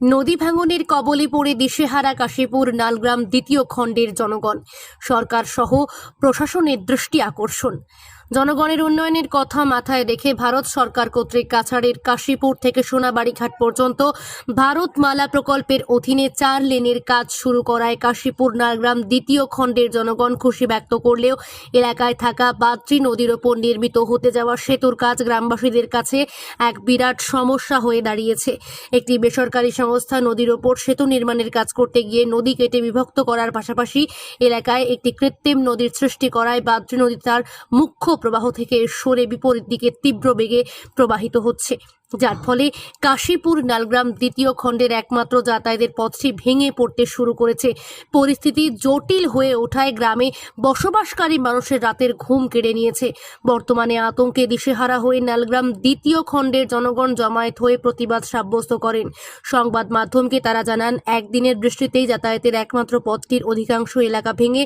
নদী ভাঙনের কবলে পড়ে দিশেহারা কাশীপুর নালগ্রাম দ্বিতীয় খণ্ডের জনগণ। সরকার সহ প্রশাসনের দৃষ্টি আকর্ষণ। জনগণের উন্নয়নের কথা মাথায় রেখে ভারত সরকার কর্তৃক কাছাড়ের কাশীপুর থেকে সোনাবাড়িঘাট পর্যন্ত ভারতমালা প্রকল্পের অধীনে চার লেনের কাজ শুরু করায় কাশীপুর নালগ্রাম দ্বিতীয় খণ্ডের জনগণ খুশি ব্যক্ত করলেও এলাকায় থাকা বাদ্রি নদীর ওপর নির্মিত হতে যাওয়া সেতুর কাজ গ্রামবাসীদের কাছে এক বিরাট সমস্যা হয়ে দাঁড়িয়েছে। একটি বেসরকারি সংস্থা নদীর ওপর সেতু নির্মাণের কাজ করতে গিয়ে নদী কেটে বিভক্ত করার পাশাপাশি এলাকায় একটি কৃত্রিম নদীর সৃষ্টি করায় বাদ্রি নদী তার মুখ্য প্রবাহ থেকে সরে বিপরীত দিকে তীব্র বেগে প্রবাহিত হচ্ছে, যার ফলে কাশীপুর নালগ্রাম দ্বিতীয় খণ্ডের একমাত্র যাতায়াতের পথটি ভেঙে পড়তে শুরু করেছে। পরিস্থিতি জটিল হয়ে ওঠায় গ্রামে বসবাসকারী মানুষের রাতের ঘুম কেড়ে নিয়েছে। বর্তমানে আতঙ্কে দিশেহারা হয়ে নালগ্রাম দ্বিতীয় খণ্ডের জনগণ জমায়েত হয়ে প্রতিবাদ সাব্যস্ত করেন। সংবাদ মাধ্যমকে তারা জানান, একদিনের বৃষ্টিতেই যাতায়াতের একমাত্র পথটির অধিকাংশ এলাকা ভেঙে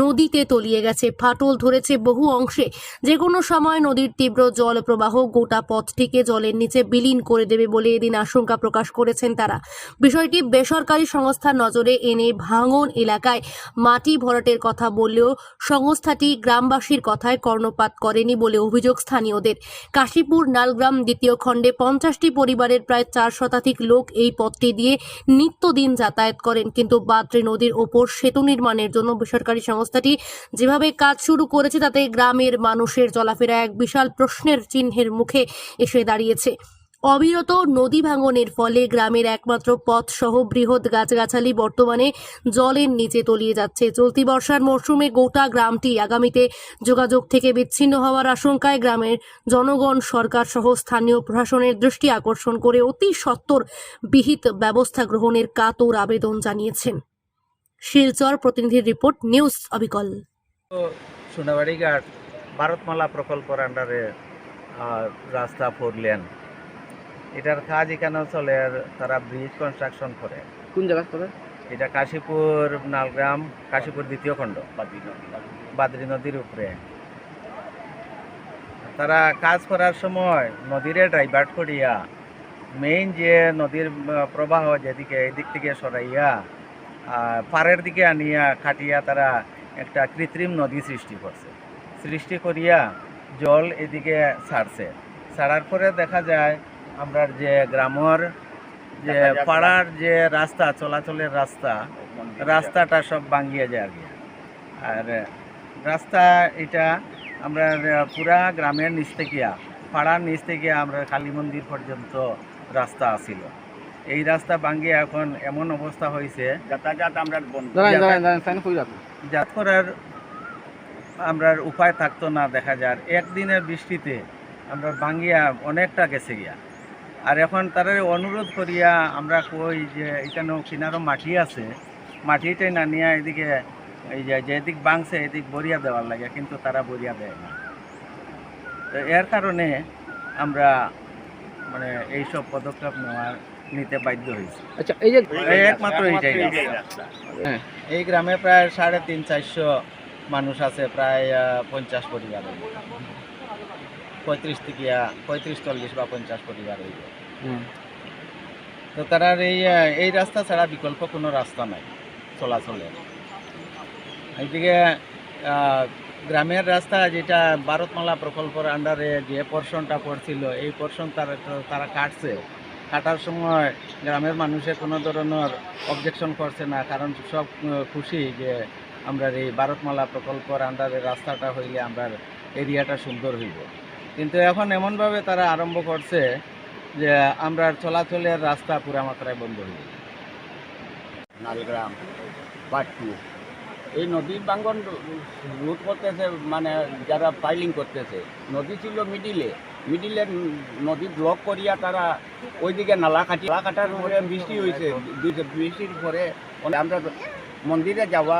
নদীতে তলিয়ে গেছে। ফাটল ধরেছে বহু অংশে। যে কোনো সময় নদীর তীব্র জল প্রবাহ গোটা পথটিকে জলের নিচে বিলীন করে দেবে বলে এদিন আশঙ্কা প্রকাশ করেছেন তারা। বিষয়টি বেসরকারি সংস্থার নজরে এনে ভাঙন এলাকায় মাটি ভরাটের কথা বললেও সংস্থাটি গ্রামবাসীর কথায় কর্ণপাত করেনি বলে অভিযোগ স্থানীয়দের। কাশীপুর নালগ্রাম দ্বিতীয় খণ্ডে পঞ্চাশটি পরিবারের প্রায় চার শতাধিক লোক এই পথটি দিয়ে নিত্যদিন যাতায়াত করেন, কিন্তু বাদ্রি নদীর ওপর সেতু নির্মাণের জন্য বেসরকারি সংস্থাটি যেভাবে কাজ শুরু করেছে তাতে গ্রামের মানুষের চলাফেরা এক বিশাল প্রশ্নের চিহ্নের মুখে এসে দাঁড়িয়েছে। অবিরত নদী ভাঙনের ফলে গ্রামের একমাত্র পথ সহ বৃহৎ গাছগাছালি বর্তমানে জলের নিচে তলিয়ে যাচ্ছে। চলতি বর্ষার মরশুমে গোটা গ্রামটি আগামীতে যোগাযোগ থেকে বিচ্ছিন্ন হওয়ার আশঙ্কায় গ্রামের জনগণ, সরকার সহ স্থানীয় প্রশাসনের দৃষ্টি আকর্ষণ করে অতি সত্বর বিহিত ব্যবস্থা গ্রহণের কাতর আবেদন জানিয়েছেন। শিলচর প্রতিনিধির রিপোর্ট, নিউজ অবিকল। সোনাবাড়ি ঘাট। ভারতমালা প্রকল্পের আন্ডারে রাস্তা ফোর লেন এটার কাজ এখানে চলে? আর তারা ব্রিজ কনস্ট্রাকশন করে। কোন জায়গা করে এটা কাশীপুর নালগ্রাম কাশীপুর দ্বিতীয় খণ্ড। বাদরি নদীর উপরে। তারা কাজ করার সময় নদীরে ড্রাইভার্ট করিয়া মেইন যে নদীর প্রবাহ যেদিকে এদিক থেকে সরাইয়া পাড়ের দিকে আনিয়া খাটিয়া তারা একটা কৃত্রিম নদী সৃষ্টি করছে। সৃষ্টি করিয়া জল এদিকে ছাড়ছে ছাড়ার পরে দেখা যায় আমরা যে গ্রামের যে পাড়ার যে রাস্তা চলাচলের রাস্তা রাস্তাটা সব ভাঙ্গিয়ে যায় আর কি। আর রাস্তা এটা আমরা পুরা গ্রামের নিচ থেকে পাড়ার নিচ থেকে আমরা কালী মন্দির পর্যন্ত রাস্তা আছিল। এই রাস্তা ভাঙ্গিয়ে এখন এমন অবস্থা হয়েছে যাতায়াত আমরা যাত করার আমরা উপায় থাকতো না দেখা যায় একদিনের বৃষ্টিতে আমরা ভাঙ্গিয়া অনেকটা গেছে গিয়া। আর এখন তারা অনুরোধ করিয়া আমরা কই যে এখানেও কিনারও মাটি আছে। মাটিটাই না নিয়ে এদিকে এই যে যেদিক বাংছে এদিক বরিয়া দেওয়ার লাগে কিন্তু তারা বরিয়া দেয় না। তো এর কারণে আমরা মানে এইসব পদক্ষেপ নেওয়ার নিতে বাধ্য হয়েছি। আচ্ছা এই যে একমাত্র এইটাই হ্যাঁ। এই গ্রামে প্রায় সাড়ে তিন চারশো মানুষ আছে প্রায় পঞ্চাশ পরিবার। হইবে। পঁয়ত্রিশ থেকে পঁয়ত্রিশ চল্লিশ বা পঞ্চাশ পরিবার হইবে। তো তার এই এই রাস্তা ছাড়া বিকল্প কোনো রাস্তা নাই চলাচলের এইদিকে গ্রামের রাস্তা যেটা ভারতমালা প্রকল্পের আন্ডারে যে পোর্শনটা পড়ছিল এই পোর্শন তারা তারা কাটছে। কাটার সময় গ্রামের মানুষে কোনো ধরনের অবজেকশন করছে না কারণ সব খুশি যে আমরা এই ভারতমালা প্রকল্পের আন্ডারে রাস্তাটা হইলে আমরা এরিয়াটা সুন্দর হইব। কিন্তু এখন এমনভাবে তারা আরম্ভ করছে যে আমরা চলাচলের রাস্তা পুরা মাত্রায় বন্ধ হয়ে নালগ্রাম পার্ট টু এই নদীর বাঙ্গন রুট করতেছে মানে যারা পাইলিং করতেছে, নদী ছিল মিডিলে মিডিলে নদী ব্লক করিয়া তারা ওইদিকে নালা কাটি, নালা কাটার পরে বৃষ্টি হয়েছে বৃষ্টির পরে আমরা মন্দিরে যাওয়া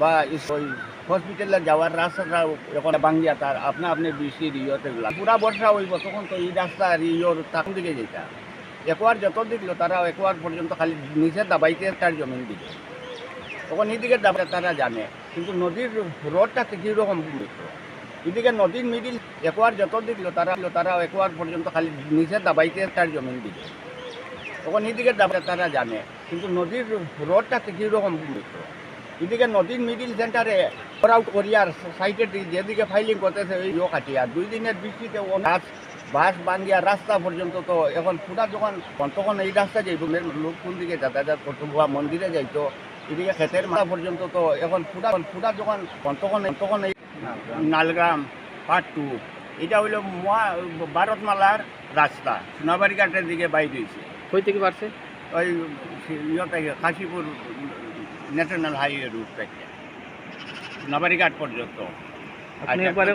বা ওই হসপিটালে যাওয়ার রাস্তাটা এখন বাঙ্গিয়া তার আপনা আপনি বৃষ্টির ইয়েতে পুরা বর্ষা হইব, তখন তো এই রাস্তা আর ইয়োর তখন দিকে যেটা একবার যত দিকলো তারা একবার পর্যন্ত খালি নিচে দাবাইতে তার জমিন দিকে তখন এদিকে দাবাতে তারা জানে, কিন্তু নদীর রোডটা কীরকম এদিকে নদীর মিডিল একবার যত দিকলো তারা তারা একবার পর্যন্ত খালি নিচে দাবাইতে তার জমিন দিকে তখন এদিকে যাবে তারা জানে, কিন্তু নদীর রোডটা কীরকম এদিকে নদীর মিডিল সেন্টারে আউট করিয়ার দিকে যেদিকে ফাইলিং করতেছে ওই ইয়ে কাটিয়া। দুই দিনের বৃষ্টিতে ও গাছ বাস বান্ধিয়া রাস্তা পর্যন্ত তো এখন পুরা যখন তখন এই রাস্তা যাইব লোক কোন দিকে যাতায়াত করতো বা মন্দিরে যাইতো এদিকে খেতের মাথা পর্যন্ত তো এখন পুরা পুরা যখন তখন তখন এই নালগ্রাম পার্ট টু এটা হইল মহা ভারতমালার রাস্তা। সোনাবাড়ি ঘাটের দিকে বাইর হয়েছে কই থেকে পারছে ওই কাশীপুর ন্যাশনাল হাইওয়ে রুট থেকে সোনাবাড়ি পর্যন্ত। আপনি আচ্ছা, একবারে